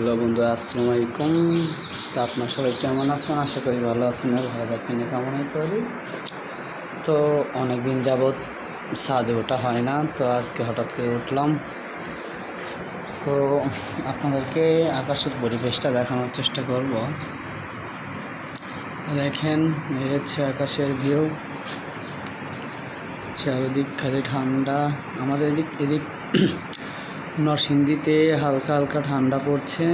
Hello বন্ধুরা, আসসালামু আলাইকুম। তো আপনার সবাই কেমন আছেন? আশা করি ভালো আছেন আর ভালো থাকবেন কামনাই করি। তো অনেক দিন যাবৎ ছাদে ওঠা হয় না, তো আজকে হঠাৎ করে উঠলাম। তো আপনাদেরকে আকাশের পরিবেশটা দেখানোর চেষ্টা করব। দেখেন, এই হচ্ছে আকাশের ভিউ চারিদিক খালি ঠান্ডা। আমাদের এদিক এদিক নরসিংদীতে হালকা হালকা ঠান্ডা পড়ছে।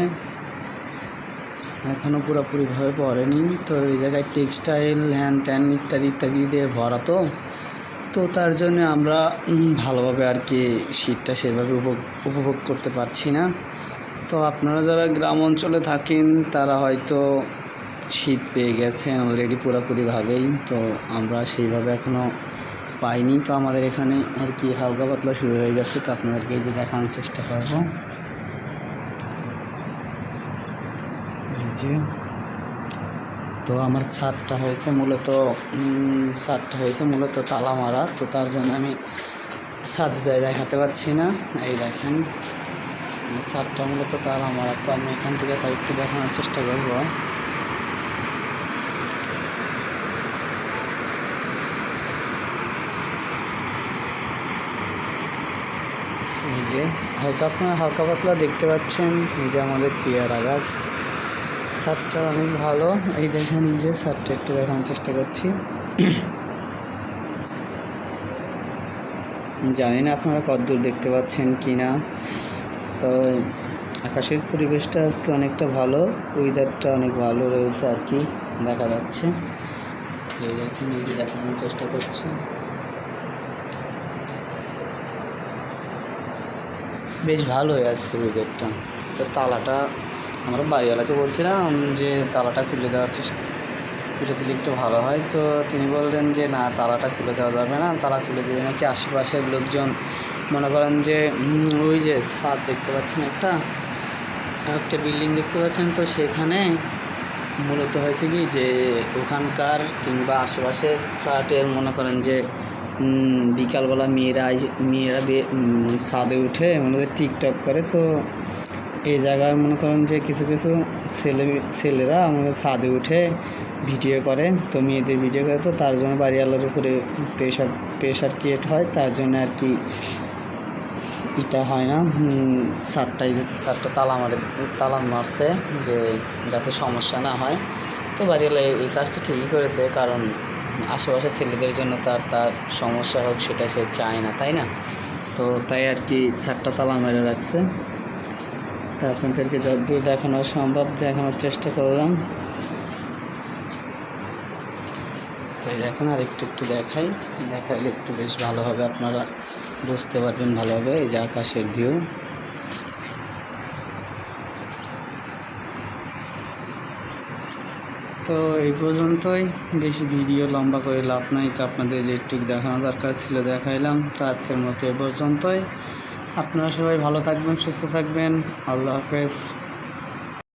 এখনও পুরোপুরিভাবে পড়েনি। তো এই জায়গায় টেক্সটাইল, হ্যান ত্যান ইত্যাদি ইত্যাদি দিয়ে ভরা তো। তো তার জন্য আমরা ভালোভাবে আর কি শীতটা সেভাবে উপভোগ করতে পারছি না। তো আপনারা যারা গ্রাম অঞ্চলে থাকেন, তারা হয়তো শীত পেয়ে গেছেন অলরেডি পুরোপুরিভাবেই তো আমরা সেইভাবে এখনও পাইনি, তো আমাদের এখানে আর কি হালকা পাতলা শুরু হয়ে গেছে, তো আপনাদেরকে এই যে দেখানোর চেষ্টা করব। এই যে, তো আমার ছাদটা হয়েছে মূলত ছাদটা হয়েছে মূলত তালা মারা, তো তার জন্য আমি ছাদ যাই দেখাতে পারছি না। এই দেখেন, ছাদটা মূলত তালা মারা, তো আমি এখান থেকে তাও একটু দেখানোর চেষ্টা করব এই যে হয়তো আপনারা হালকা পাতলা দেখতে পাচ্ছেন, এই যে আমাদের পেয়ারা গাছ সারটা অনেক ভালো। এই দেখেন যে সারটা একটু দেখানোর চেষ্টা করছি। জানি না আপনারা কতদূর দেখতে পাচ্ছেন কি না তো আকাশের পরিবেশটা আজকে অনেকটা ভালো ওয়েদারটা অনেক ভালো রয়েছে আর কি, দেখা যাচ্ছে। এই দেখেন যে দেখানোর চেষ্টা করছি। বেশ ভালোই আজকে উইকেটটা তো তালাটা আমরা বাড়িওয়ালাকে বলছিলাম যে, তালাটা খুলে দেওয়ার চেষ্টা খুলে দিলে একটু ভালো হয়। তো তিনি বললেন যে, না, তালাটা খুলে দেওয়া যাবে না। তালা খুলে দিলে নাকি আশেপাশের লোকজন মনে করেন যে ওই যে ছাদ দেখতে পাচ্ছেন একটা একটা বিল্ডিং দেখতে পাচ্ছেন। তো সেখানে মূলত হয়েছে কি যে, ওখানকার কিংবা আশেপাশের ফ্ল্যাটের মনে করেন যে বিকালবেলা মেয়েরা মেয়েরা ছাদে উঠে মনে টিকটক করে। তো এই জায়গায় মনে করেন যে কিছু কিছু ছেলে ছেলেরা আমাদের ছাদে উঠে ভিডিও করে, তো মেয়েদের ভিডিও করে। তো তার জন্য বাড়িওয়ালার উপরে প্রেশার প্রেশার ক্রিয়েট হয়, তার জন্য আর কি এটা হয় না। সারটাই সারটা তালা মারে তালা মারছে যে যাতে সমস্যা না হয়। তো বাড়িওয়ালা এই কাজটা ঠিকই করেছে, কারণ আশেপাশের ছেলেদের জন্য তার তার সমস্যা হোক সেটা সে চায় না, তাই না? তো তাই আর কি সারটা তালা মেরে রাখছে। তা আপনাদেরকে যতদূর দেখানো সম্ভব, দেখানোর চেষ্টা করলাম। তো দেখেন আর একটু একটু দেখাই। দেখাইলে একটু বেশ ভালোভাবে আপনারা বুঝতে পারবেন ভালোভাবে এই যে আকাশের ভিউ তো এই পর্যন্তই। বেশি ভিডিও লম্বা করে লাভ নাই, তো আপনাদের যেটুকু দেখানো দরকার ছিল দেখাইলাম। তো আজকের মতো এ পর্যন্তই। আপনারা সবাই ভালো থাকবেন, সুস্থ থাকবেন। আল্লাহ হাফেজ।